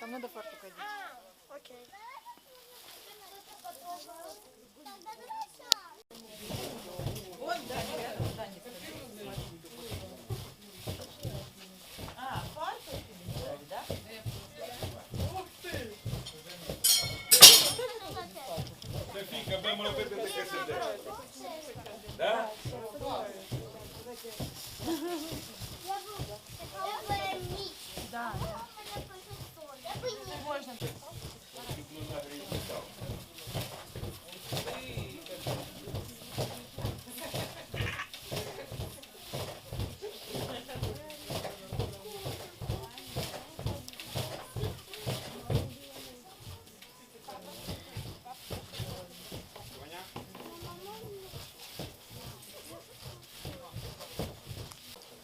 Там надо фартук одеть. Окей. Вот, да, я, да, А, фартук тебе взять, да? Софійка, будемо робити таке сердечко. Да? Да. Можно. Ну, нагрійте там.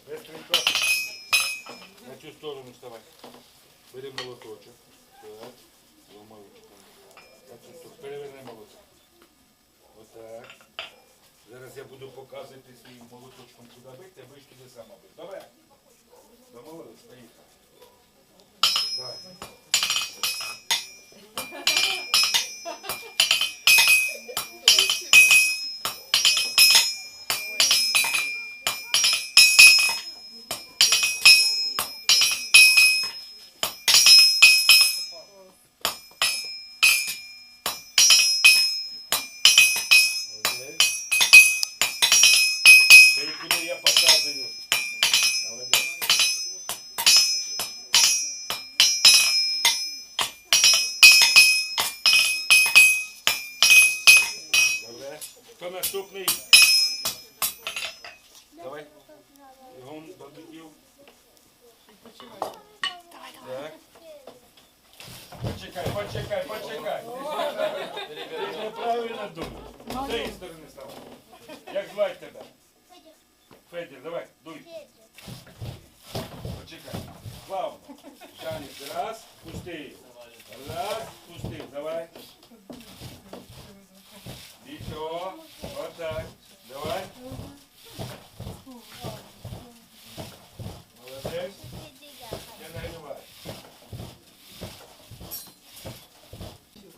Быстренько. На сторону. Бери молоточок. Так. Переверни молоток. Отак. Зараз я буду показувати своїм молоточком, куди бити, а ви ж туди сама бити. Добре? Домовились? Поїхали. Давай. Молодець. Так. Почекай, почекай, почекай. Ти ж неправильно дуй. З цієї сторони став. Як звати тебе? Федір, давай, дуй. Почекай. Плавно. Шанець. Раз, пусти. Раз, пустив. Давай. Нічого. Отак. Давай. Молодець. Я нагріваю.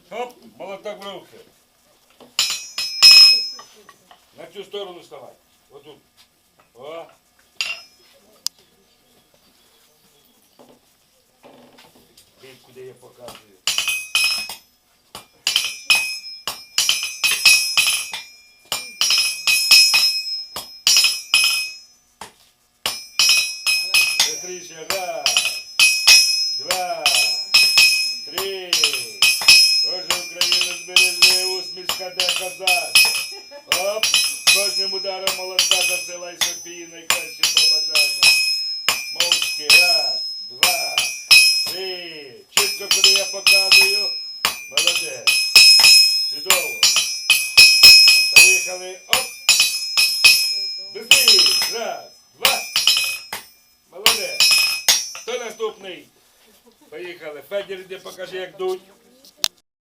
Хоп, молоток в руки. На цю сторону вставай. Отут. О. Бить, куди я показую. Быстріше. Раз, кожним ударом молотка засилай Софії найкращі побажання. Мовчки, раз, два, три. Чітко, куди я показую. Молодець. Чудово. Поїхали. Оп. Быстрей. Раз, два. Молодець. Хто наступний? Поїхали. Федір, іди покажи, як дуть.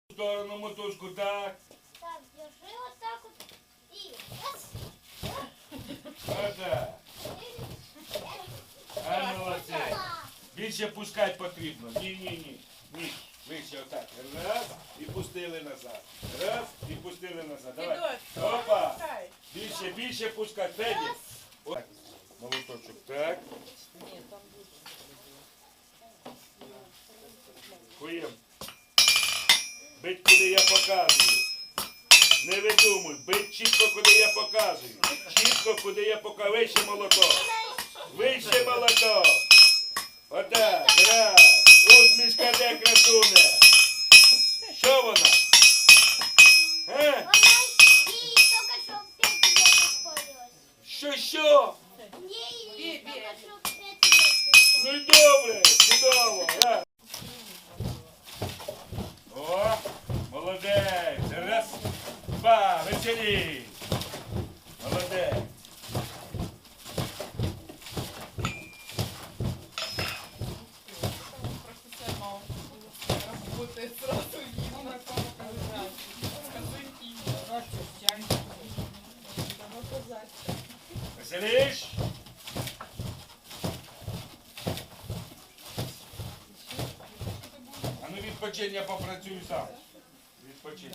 В сторону мотузку, так. Так, держи вот так вот. И раз. Отак. А молодець. Більше пускати потрібно. Ні, ні, ні. Ні. Вище отак. Раз і пустили назад. Раз і пустили назад. Давай. Опа. Більше, більше пускати. Федір. От. Молоточок. Так. Хуєм. Бить, куди я показую. Не видумуй, бить чітко, куди я показую. Чітко, куди я показую. Вище молоток. Вище молоток. Отак, раз. Усмішка де красуне. Що вона? Е? Она ей только что пять лет исполнилось. Що, що? Ей только что пять лет. Ну й добре, чудово. Раз. О, молодець. Опа, вечері! А ну відпочинь, я попрацюю сам. Відпочинь.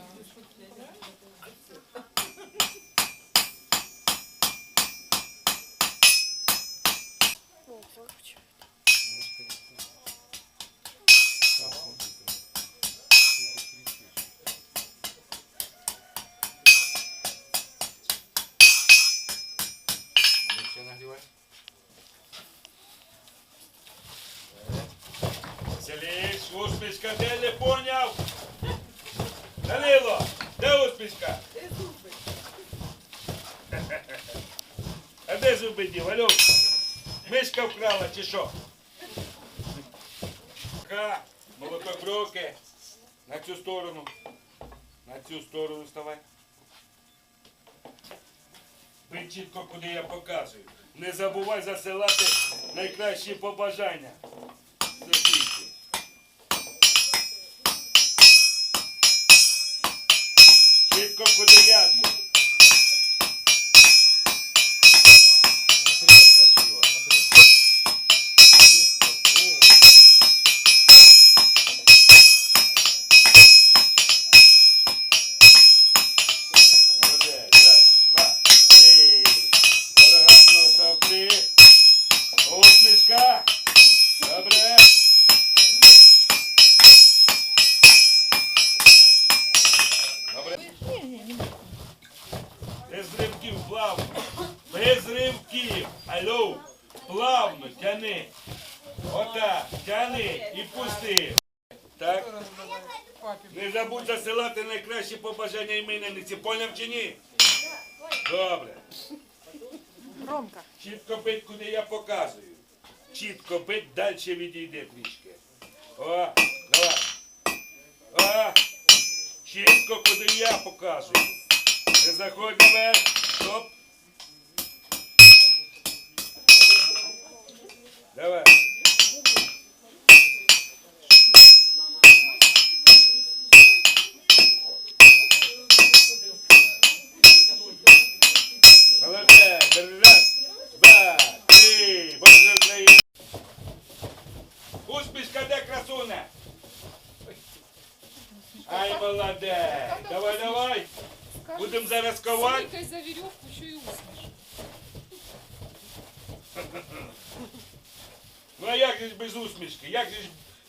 Успішка, де не поняв? Данило, де успішка? А де зуби дів, алло? Мишка вкрала чи що? Ка, молоток в руки. На цю сторону. На цю сторону ставай. Ви чітко, куди я показую. Не забувай засилати найкращі побажання. Чітко, куди тяни. Отак. Тяни і пусти. Так. Не забудь засилати найкращі побажання іменинниці. Поняв чи ні? Добре. Ромка. Чітко бить, куди я показую. Чітко бить, далі відійде трішки. О, давай. О, чітко, куди я показую. Не заходь наверх. Стоп. Давай. Молодець. Раз, два, три. Боже Україна. Успішка, де красуне? Ай, молодець. Давай, давай. Будемо зараз ковати. Сколько за веревку еще и усмеш. Ну а як же без усмішки? Як же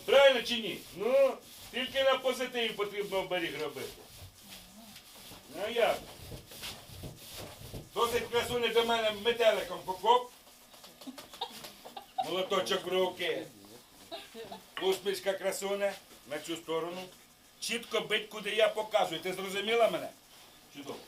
правильно чи ні? Ну, тільки на позитиві потрібно оберіг робити. Ну а як? Досить красуне до мене метеликом покоп. Молоточок в руки. Усмішка красуне на цю сторону. Чітко бить, куди я показую. Ти зрозуміла мене? Чудово.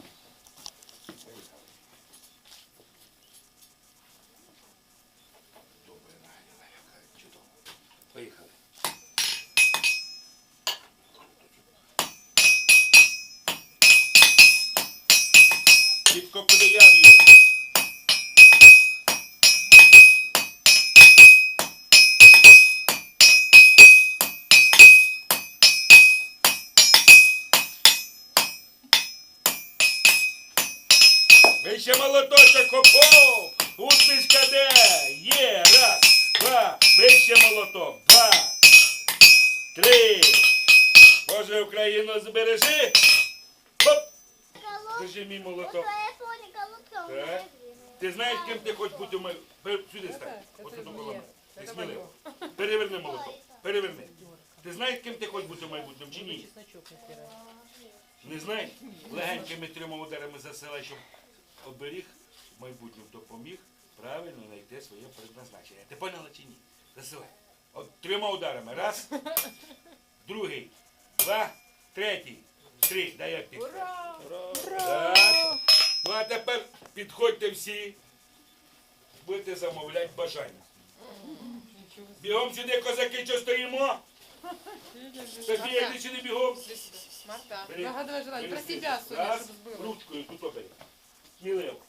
Молоточок, хопов! Усмішка де? Є, раз, два, вище молоток, два, три. Боже, Україну збережи. Хоп! Держи мій молоток. Так. Ти знаєш, ким ти хочеш бути у мене? Сюди стань. Ось тут коло мене. Сміливо. Переверни молоток. Переверни. Ти знаєш, ким ти хочеш бути у майбутньому чи ні? Не знаєш? Легенькими трьома ударами засилай, щоб оберіг в майбутньому допоміг правильно знайти своє предназначення. Ти поняла чи ні? Засилай. От трьома ударами. Раз, другий, два, третій, три. Дай як ти. Так. Ну а тепер підходьте всі. Будете замовляти бажання. Бігом сюди, козаки, що стоїмо. Софія, йди сюди бігом. Марта, Бери. загадывай желание. Про Бери себя, свій. Соня, Раз, чтобы было. ручкою тут обери. Сміливо.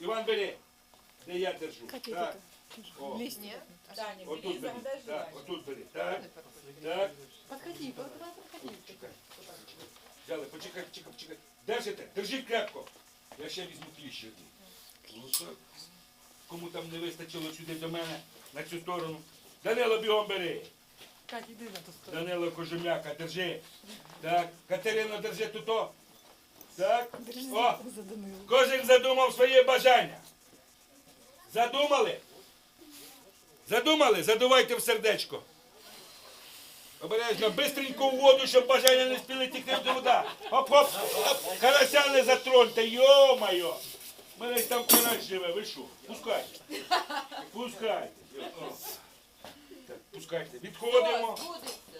Іван бери. Де я держу. Так. О, Нет. Даня, отут бери, бери. загадай Так, желание. отут бери. Так. Так. Подходи, под- под- подходи. Чекай. Взяли, почекай, почекай, почекай. Держите, держіть крепко. Я ще візьму кліщі. Ну так. Кому там не вистачило сюди до мене, на цю сторону. Данило бігом бери. Кать, іди на ту сторону. Данило Кожум'яка, держи. Так, Катерина, держи тут. Так. О, кожен задумав своє бажання. Задумали? Задумали? Задувайте в сердечко. Обережно, бистренько в воду, щоб бажання не спіли тікти до вода. Оп-оп, оп. Карася не затроньте, йо-моє. Мене ж там карась живе, ви що? Пускайте. Пускайте. О. Так, пускайте. Відходимо.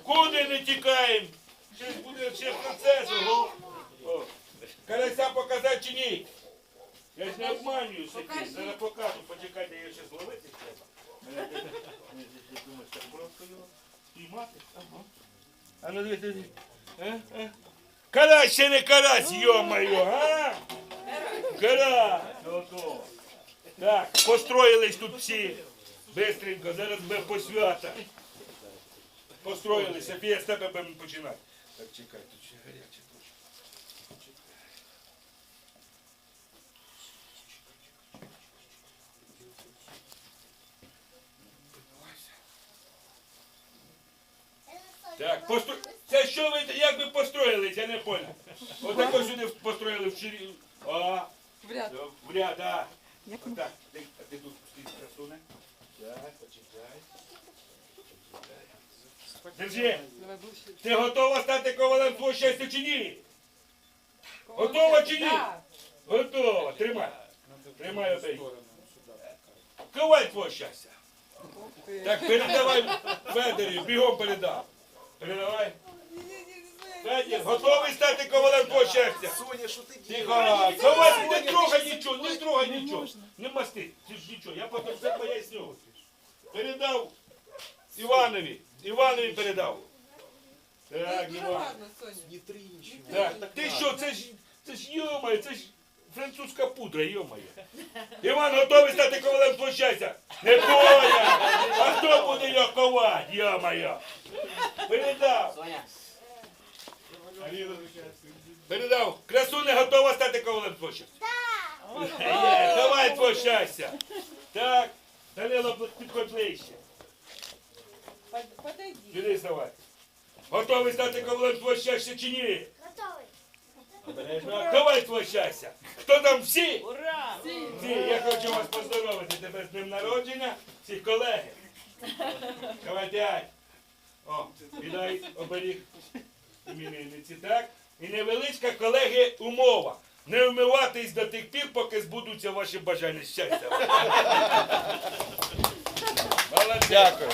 Куди не тікаємо? Ж буде ще процес. ого. Чи ні? Я ж не обманюю собі. Зараз покажу. Почекайте, я ще зловити треба. Ти думаєш, так просто його піймати? Ага. А ну дивись. Е, е. Карась ще не карась, йо-моє, а? Карась. Ото. Так, построїлись тут всі. Бистренько, зараз би посвята. Построїлися, Софія, з тебе будемо починати. Так, чекай, тут ще гаряче Так, постро... це що ви, як ви построїлись, я не понял. Отак ось сюди построїли в чирі. А, В ряд. в ряд, а. Отак, ти, а ти тут стоїть красуне. Так, почекай. Держи. Ти готова стати ковалем твого щастя чи ні? Готова чи ні? Готова. Тримай. Тримай обей. Коваль твого щастя. Так, передавай Федорі, бігом передав. Передавай. Федір, готовий стати ковалем твого щастя? Соня, що ти Тихо, коваль, не трогай нічого, не трогай нічого. Не масти, ти ж нічого, я потім все поясню. Передав Іванові, Іванові передав. Так, Ну, Іван. Не трінчи. Так, ти що, це ж, це ж йомає, це ж французька пудра, йомає. Іван готовий стати ковалем твого щастя? Не поняв. А хто буде його ковати, йомає? Передав. Соня. Передав. Красуня готова стати ковалем твого щастя? Є, Давай твого щастя. Так, Данило, підходь ближче. Под- Подойди. Дивись, давай. Готовий стати ковалем твого щастя чи ні? Готовий. Коваль щастя. Хто там всі? Ура! Всі, я хочу вас поздоровити тебе з днем народження, всіх колеги. Ковадять. О, віддай оберіг іменинниці, так? І невеличка, колеги, умова. Не вмиватись до тих пір, поки збудуться ваші бажання щастя. Молодець. Дякую.